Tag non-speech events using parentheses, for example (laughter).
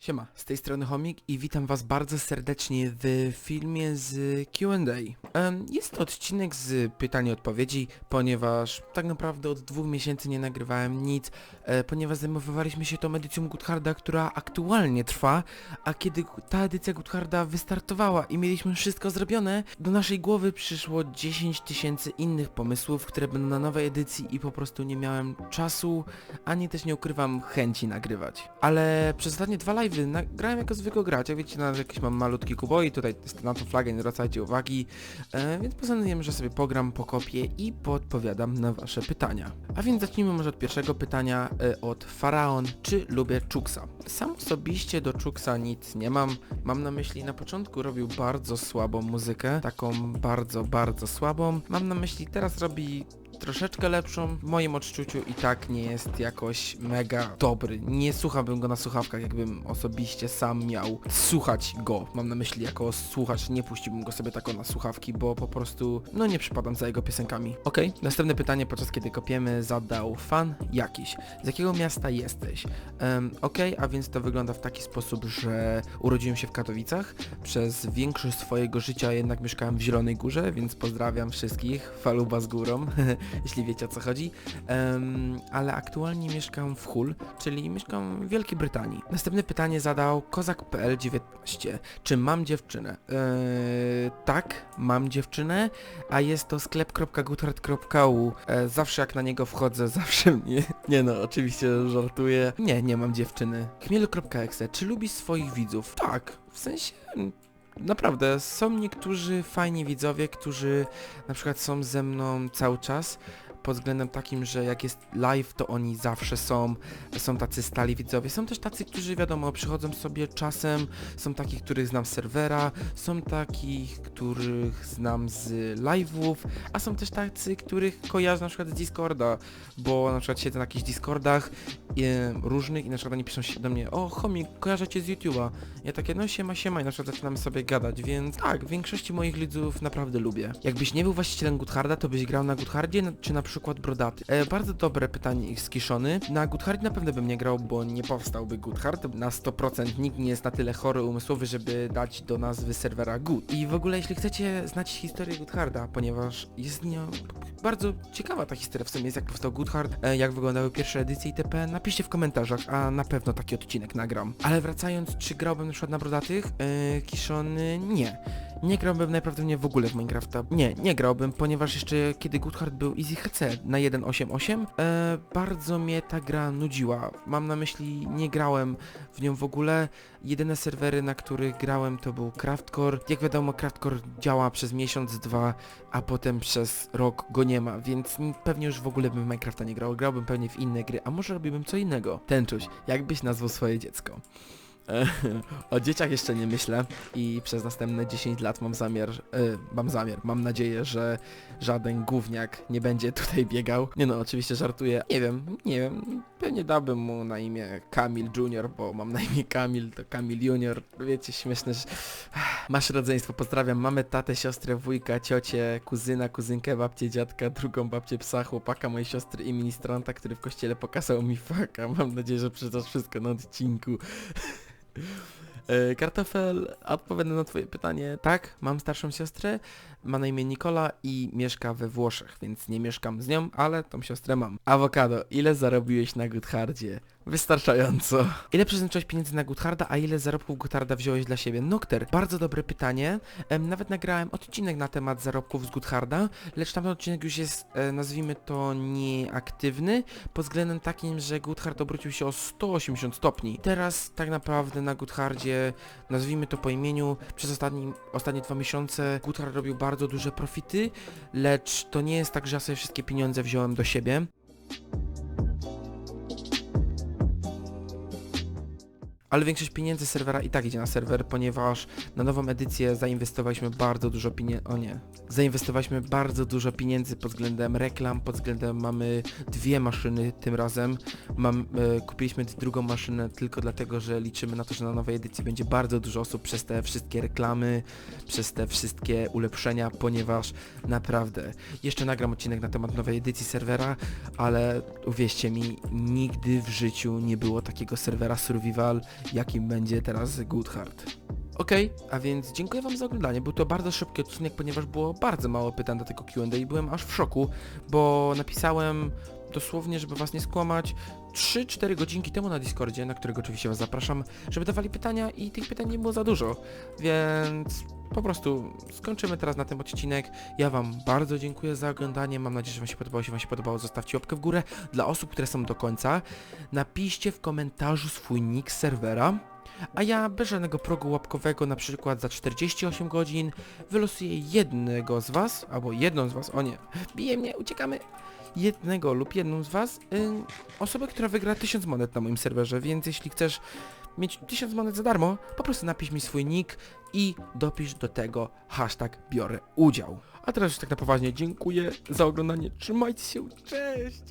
Siema, z tej strony Homik i witam was bardzo serdecznie w filmie z Q&A. Jest to odcinek z pytań i odpowiedzi, ponieważ tak naprawdę od dwóch miesięcy nie nagrywałem nic, e, ponieważ zajmowaliśmy się tą edycją Goodharda, która aktualnie trwa, a kiedy ta edycja Goodharda wystartowała i mieliśmy wszystko zrobione, do naszej głowy przyszło 10 tysięcy innych pomysłów, które będą na nowej edycji i po prostu nie miałem czasu, ani też nie ukrywam chęci nagrywać. Ale przez ostatnie dwa live'y nagrałem jako zwykły gracz, jak wiecie, na jakiś mam malutki kuboi, tutaj na tą flagę, nie zwracajcie uwagi, e, więc postanowiłem, że sobie pogram, pokopię i podpowiadam na wasze pytania. A więc zacznijmy może od pierwszego pytania e, od Faraon, czy lubię Czuksa? Sam osobiście do Czuksa nic nie mam, mam na myśli na początku robił bardzo słabą muzykę, taką bardzo, bardzo słabą, mam na myśli teraz robi troszeczkę lepszą. W moim odczuciu i tak nie jest jakoś mega dobry. Nie słuchałbym go na słuchawkach, jakbym osobiście sam miał słuchać go. Mam na myśli jako słuchacz, nie puściłbym go sobie tako na słuchawki, bo po prostu, no nie przypadam za jego piosenkami. Okej, następne pytanie podczas kiedy kopiemy zadał fan jakiś. Z jakiego miasta jesteś? Um, Okej, a więc to wygląda w taki sposób, że urodziłem się w Katowicach. Przez większość swojego życia jednak mieszkałem w Zielonej Górze, więc pozdrawiam wszystkich. Faluba z górą. (laughs) jeśli wiecie o co chodzi. Em, ale aktualnie mieszkam w Hull, czyli mieszkam w Wielkiej Brytanii. Następne pytanie zadał kozak.pl19. Czy mam dziewczynę? Eee, tak, mam dziewczynę, a jest to sklep.guthard.u. E, zawsze jak na niego wchodzę, (laughs) zawsze mnie... Nie no, oczywiście żartuję. Nie, nie mam dziewczyny. Chmielu.exe. Czy lubisz swoich widzów? Tak, w sensie... Naprawdę, są niektórzy fajni widzowie, którzy na przykład są ze mną cały czas pod względem takim, że jak jest live, to oni zawsze są, są tacy stali widzowie. Są też tacy, którzy wiadomo, przychodzą sobie czasem, są takich, których znam z serwera, są takich, których znam z live'ów, a są też tacy, których kojarzę na przykład z Discorda, bo na przykład siedzę na jakichś Discordach e, różnych i na przykład oni piszą się do mnie, o homik, kojarzę cię z YouTube'a. Ja takie, no siema, siema i na przykład zaczynamy sobie gadać, więc tak, większości moich widzów naprawdę lubię. Jakbyś nie był właścicielem Goodharda, to byś grał na Goodhardzie, czy na przykład Brodaty? E, bardzo dobre pytanie ich skiszony. Na Goodhardzie na pewno bym nie grał, bo nie powstałby Goodhard. Na 100% nikt nie jest na tyle chory umysłowy, żeby dać do nazwy serwera Good. I w ogóle jeśli chcecie znać historię Goodharda, ponieważ jest nią bardzo ciekawa ta historia w sumie jest jak powstał Goodhard, e, jak wyglądały pierwsze edycje itp. Napiszcie w komentarzach, a na pewno taki odcinek nagram. Ale wracając, czy grałbym na przykład na Brodatych? E, kiszony nie. Nie grałbym najprawdopodobniej w ogóle w Minecrafta. Nie, nie grałbym, ponieważ jeszcze kiedy Goodhard był Easy HC na 1.8.8, e, bardzo mnie ta gra nudziła. Mam na myśli, nie grałem w nią w ogóle. Jedyne serwery, na których grałem to był Craftcore. Jak wiadomo, Craftcore działa przez miesiąc, dwa, a potem przez rok go nie ma, więc pewnie już w ogóle bym w Minecrafta nie grał. Grałbym pewnie w inne gry, a może robiłbym co innego. Tęczuś, jakbyś nazwał swoje dziecko? (laughs) O dzieciach jeszcze nie myślę i przez następne 10 lat mam zamiar, e, mam zamiar, mam nadzieję, że żaden gówniak nie będzie (laughs) tutaj biegał. Nie no, oczywiście żartuję. Nie wiem, nie wiem, pewnie dałbym mu na imię Kamil Junior, bo mam na imię Kamil, to Kamil Junior. Wiecie, śmieszne, że... (sighs) Masz rodzeństwo, pozdrawiam mamę, tatę, siostrę, wujka, ciocię, kuzyna, kuzynkę, babcię, dziadka, drugą babcię, psa, chłopaka, mojej siostry i ministranta, który w kościele pokazał mi faka. Mam nadzieję, że przeczytasz wszystko na odcinku. (laughs) E, Kartofel, odpowiadam na twoje pytanie. Tak, mam starszą siostrę, ma na imię Nikola i mieszka we Włoszech, więc nie mieszkam z nią, ale tą siostrę mam. Awokado, ile zarobiłeś na Goodhardzie? Wystarczająco. Ile przeznaczyłeś pieniędzy na Goodharda, a ile zarobków Goodharda wziąłeś dla siebie? Nocter, bardzo dobre pytanie. Em, nawet nagrałem odcinek na temat zarobków z Goodharda, lecz tamten odcinek już jest, e, nazwijmy to, nieaktywny, pod względem takim, że Goodhard obrócił się o 180 stopni. Teraz tak naprawdę na Goodhardzie, nazwijmy to po imieniu, przez ostatni, ostatnie dwa miesiące Goodhard robił bardzo duże profity, lecz to nie jest tak, że ja sobie wszystkie pieniądze wziąłem do siebie. Ale większość pieniędzy serwera i tak idzie na serwer, ponieważ na nową edycję zainwestowaliśmy bardzo dużo pieniędzy, o nie, zainwestowaliśmy bardzo dużo pieniędzy pod względem reklam, pod względem mamy dwie maszyny tym razem, Mam, e, kupiliśmy drugą maszynę tylko dlatego, że liczymy na to, że na nowej edycji będzie bardzo dużo osób przez te wszystkie reklamy, przez te wszystkie ulepszenia, ponieważ naprawdę, jeszcze nagram odcinek na temat nowej edycji serwera, ale uwierzcie mi, nigdy w życiu nie było takiego serwera survival, jakim będzie teraz Goodhart. Okej, a więc dziękuję wam za oglądanie. Był to bardzo szybki odcinek, ponieważ było bardzo mało pytań do tego Q&A i byłem aż w szoku, bo napisałem dosłownie, żeby was nie skłamać, 3-4 godzinki temu na Discordzie, na którego oczywiście was zapraszam, żeby dawali pytania i tych pytań nie było za dużo, więc po prostu skończymy teraz na tym odcinek. Ja wam bardzo dziękuję za oglądanie, mam nadzieję, że wam się podobało, jeśli wam się podobało, zostawcie łapkę w górę. Dla osób, które są do końca, napiszcie w komentarzu swój nick serwera, a ja bez żadnego progu łapkowego, na przykład za 48 godzin, wylosuję jednego z was, albo jedną z was, o nie, bije mnie, uciekamy, jednego lub jedną z was, ym, osobę, która wygra 1000 monet na moim serwerze, więc jeśli chcesz mieć 1000 monet za darmo, po prostu napisz mi swój nick i dopisz do tego hashtag biorę udział. A teraz już tak na poważnie, dziękuję za oglądanie, trzymajcie się, cześć!